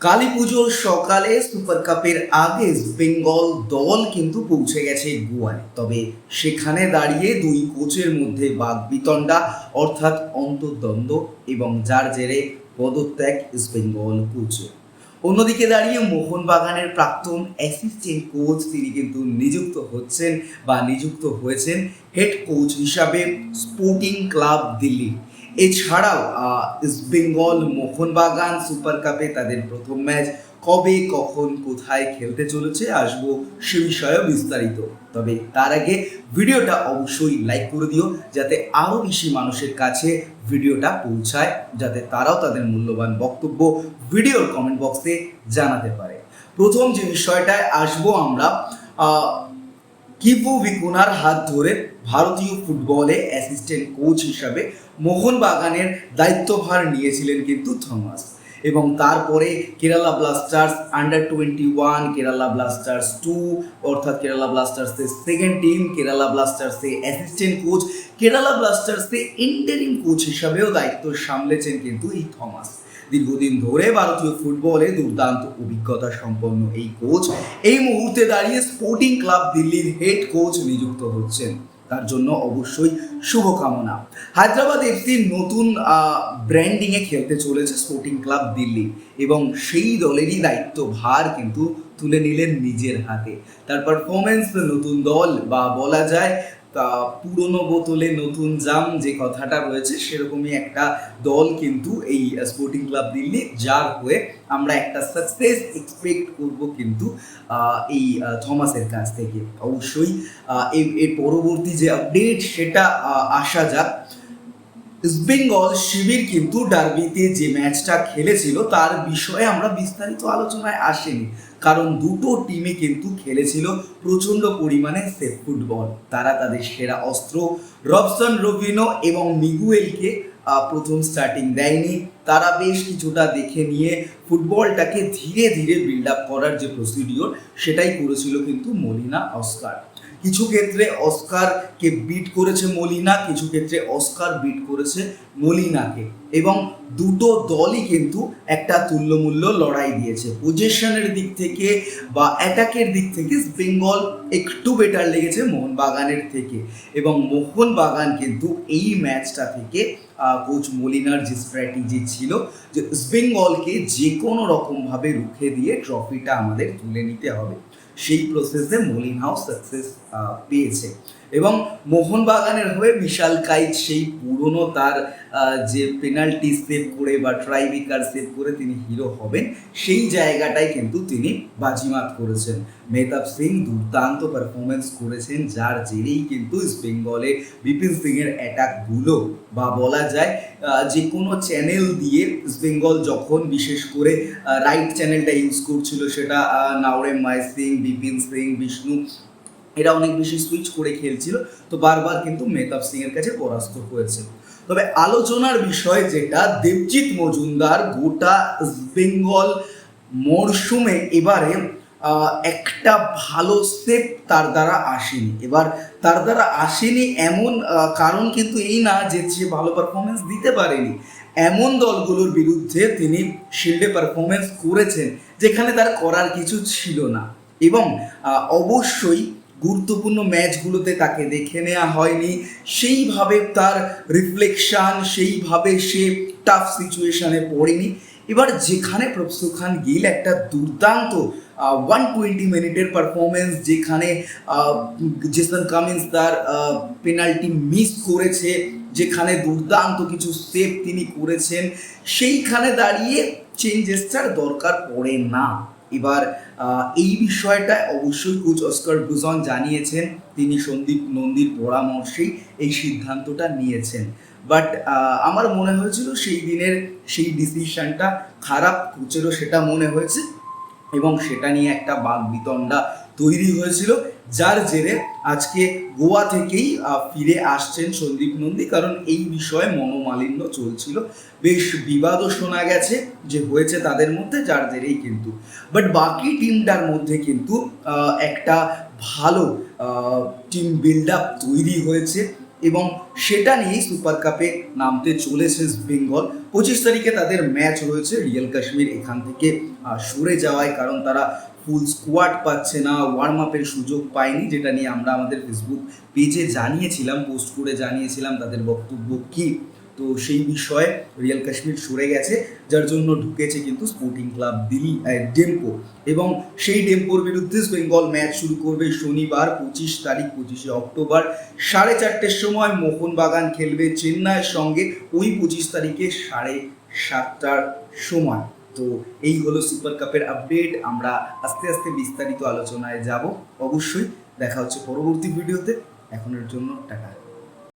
কালী পুজোর সকালে সুপার কাপের আগে বেঙ্গল দল কিন্তু পৌঁছে গেছে গোয়ায়। তবে সেখানে দাঁড়িয়ে দুই কোচের মধ্যে বাগবিতণ্ডা অর্থাৎ অন্তর্দ্বন্দ্ব এবং যার জেরে পদত্যাগ ইস্ট বেঙ্গল কোচের অন্যদিকে দাঁড়িয়ে মোহনবাগানের প্রাক্তন অ্যাসিস্ট্যান্ট কোচ তিনি কিন্তু নিযুক্ত হচ্ছেন বা নিযুক্ত হয়েছেন হেড কোচ হিসাবে স্পোর্টিং ক্লাব দিল্লি। এছাড়াও বেঙ্গল মোহনবাগান সুপার কাপে তাদের প্রথম ম্যাচ কবে, কখন, কোথায় খেলতে চলেছে আসব সে বিষয়ে বিস্তারিত। তবে তার আগে ভিডিওটা অবশ্যই লাইক করে দিও, যাতে আরও বেশি মানুষের কাছে ভিডিওটা পৌঁছায়, যাতে তারাও তাদের মূল্যবান বক্তব্য ভিডিওর কমেন্ট বক্সে জানাতে পারে। প্রথম যে বিষয়টায় আসব আমরা কিপু ভিকুনার হাত ধরে ভারতীয় ফুটবলে অ্যাসিস্ট্যান্ট কোচ হিসাবে মোহনবাগানের দায়িত্বভার নিয়েছিলেন কিন্তু থমাস। এবং তারপরে Kerala Blasters under twenty one Kerala Blasters two অর্থাৎ কেরালা ব্লাস্টার্সের সেকেন্ড টিম কেরালা ব্লাস্টার্সে অ্যাসিস্ট্যান্ট কোচ কেরালা ব্লাস্টার্সে ইন্টারিম কোচ হিসাবেও দায়িত্ব সামলেছেন কিন্তু এই থমাস। দীর্ঘদিন ধরে ভারতীয় ফুটবলে দুর্দান্ত অভিজ্ঞতা সম্পন্ন এই কোচ এই মুহূর্তে দাঁড়িয়ে স্পোর্টিং ক্লাব দিল্লির হেড কোচ নিযুক্ত হচ্ছেন। তার জন্য অবশ্যই শুভকামনা। হায়দ্রাবাদ এফসি নতুন ব্র্যান্ডিংয়ে খেলতে চলেছে স্পোর্টিং ক্লাব দিল্লি এবং সেই দলেরই দায়িত্ব ভার কিন্তু তুলে নিলেন নিজের হাতে। তার পারফরমেন্স নতুন দল বা বলা যায় পুরনো বোতলে নতুন জাম যে কথাটা রয়েছে, সেরকমই একটা দল কিন্তু এই স্পোর্টিং ক্লাব দিল্লি যার হয়ে আমরা একটা সাকসেস এক্সপেক্ট করব কিন্তু এই থমাসের কাছ থেকে। অবশ্যই এর পরবর্তী যে আপডেট সেটা আসা যাক। ইস্টবেঙ্গল শিবির কিন্তু ডার্বিতে যে ম্যাচটা খেলেছিল, তার বিষয়ে আমরা বিস্তারিত আলোচনায় আসেনি। কারণ দুটো টিমে কিন্তু খেলেছিল প্রচণ্ড পরিমাণে সেফ ফুটবল তারা তাদের সেরা অস্ত্র, রবসন রবিনো এবং মিগুয়েলকে প্রথম স্টার্টিং দেয়নি। তারা বেশ কিছুটা দেখে নিয়ে ফুটবলটাকে ধীরে ধীরে বিল্ড আপ করার যে প্রসিডিওর সেটাই করেছিল কিন্তু মলিনা অস্কার। কিছু ক্ষেত্রে অস্কারকে বিট করেছে মলিনা, কিছু ক্ষেত্রে অস্কার বিট করেছে মলিনাকে। এবং দুটো দলই কিন্তু একটা তুল্যমূল্য লড়াই দিয়েছে। পজিশনের দিক থেকে বা অ্যাটাকের দিক থেকে বেঙ্গল একটু বেটার লেগেছে মোহনবাগানের থেকে। এবং মোহনবাগান কিন্তু এই ম্যাচটা থেকে কোচ মলিনার যে স্ট্র্যাটেজি ছিল যে বেঙ্গলকে যে কোনো রকমভাবে রুখে দিয়ে ট্রফিটা আমাদের তুলে নিতে হবে। সেই প্রসেসে মলিন হাউস সাকসেস পেয়েছে। এবং মোহনবাগানের হয়ে বিশাল কাইত সেই পুরনো তার যে পেনাল্টি সেভ করে বা ট্রাইবিকার সেভ করে তিনি হিরো হবেন সেই জায়গাটাই কিন্তু তিনি বাজিমাত করেছেন। মেহতাব সিং দুর্দান্ত পারফরমেন্স করেছেন যার জেরেই কিন্তু ইস্ট বেঙ্গলে বিপিন সিংয়ের অ্যাটাকগুলো বা বলা যায় যে কোনো চ্যানেল দিয়ে ইস্ট বেঙ্গল যখন বিশেষ করে রাইট চ্যানেলটা ইউজ করছিল সেটা আহ, নাওরেম মাই সিং বিপিন সিং বিষ্ণু এরা অনেক বেশি সুইচ করে খেলছিল, তো বারবার কিন্তু মেহতাব সিং এর কাছে পরাস্ত হয়েছে। তবে আলোচনার বিষয় যেটা, দেবজিৎ মজুমদার গোটা বেঙ্গল মরশুমে এবারে একটা ভালো স্টেপ তার দ্বারা আসেনি। এবার তার দ্বারা আসেনি এমন কারণ কিন্তু এই না যে সে ভালো পারফরমেন্স দিতে পারেনি। এমন দলগুলোর বিরুদ্ধে তিনি শিল্ডে পারফরমেন্স করেছেন, যেখানে তার করার কিছু ছিল না। এবং অবশ্যই গুরুত্বপূর্ণ ম্যাচগুলোতে তাকে দেখে নেওয়া হয়নি। সেইভাবে তার রিফ্লেকশান সেইভাবে সে টাফ সিচুয়েশনে পড়েনি। এবার যেখানে প্রফসু খান গিল, একটা দুর্দান্ত ওয়ান টোয়েন্টি মিনিটের পারফরমেন্স যেখানে জেসন কামিন্স তার পেনাল্টি মিস করেছে, যেখানে দুর্দান্ত কিছু সেভ তিনি করেছেন, সেইখানে দাঁড়িয়ে চেঞ্জেসটার দরকার পড়ে না। এবার এই বিষয়টা অবশ্যই কোচ অস্কার ব্রুজন জানিয়েছেন, তিনি সন্দীপ নন্দীর পরামর্শেই এই সিদ্ধান্তটা নিয়েছেন। বাট আমার মনে হয়েছিল সেই দিনের সেই ডিসিশনটা খারাপ কোচেরও সেটা মনে হয়েছে এবং সেটা নিয়ে একটা বাক বিতণ্ডা তৈরি হয়েছিল। যার জেরে আজকে গোয়া থেকেই ফিরে আসছেন সন্দীপ নন্দী। কারণ এই বিষয়ে মনোমালিন্য চলছিল। বেশ বিবাদও শোনা গেছে যে হয়েছে তাদের মধ্যে, যার জেরেই কিন্তু। বাট বাকি টিমটার মধ্যে কিন্তু একটা ভালো টিম বিল্ড আপ তৈরি হয়েছে এবং সেটা নিয়েই সুপার কাপে নামতে চলেছে বেঙ্গল পঁচিশ তারিখে তাদের ম্যাচ রয়েছে। রিয়েল কাশ্মীর এখান থেকে সরে যাওয়ায়, কারণ তারা ফুল স্কোয়াড পাচ্ছে না ওয়ার্ম আপের সুযোগ পায়নি, যেটা নিয়ে আমরা আমাদের ফেসবুক পেজে জানিয়েছিলাম পোস্ট করে জানিয়েছিলাম তাদের বক্তব্য কী। তো সেই বিষয়ে রিয়েল কাশ্মীর সরে গেছে, যার জন্য ঢুকেছে কিন্তু স্পোর্টিং ক্লাব দিল্লি ডেম্পো এবং সেই ডেম্পোর বিরুদ্ধে বেঙ্গল ম্যাচ শুরু করবে শনিবার, পঁচিশ তারিখ, পঁচিশে অক্টোবর। সাড়ে চারটের সময় মোহনবাগান খেলবে চেন্নাইয়ের সঙ্গে, ওই পঁচিশ তারিখে সাড়ে সাতটার সময়। তো এই হলো সুপার কাপের আপডেট। আমরা আস্তে আস্তে বিস্তারিত আলোচনায় যাব। অবশ্যই দেখা হচ্ছে পরবর্তী ভিডিওতে। এখনের জন্য টাকা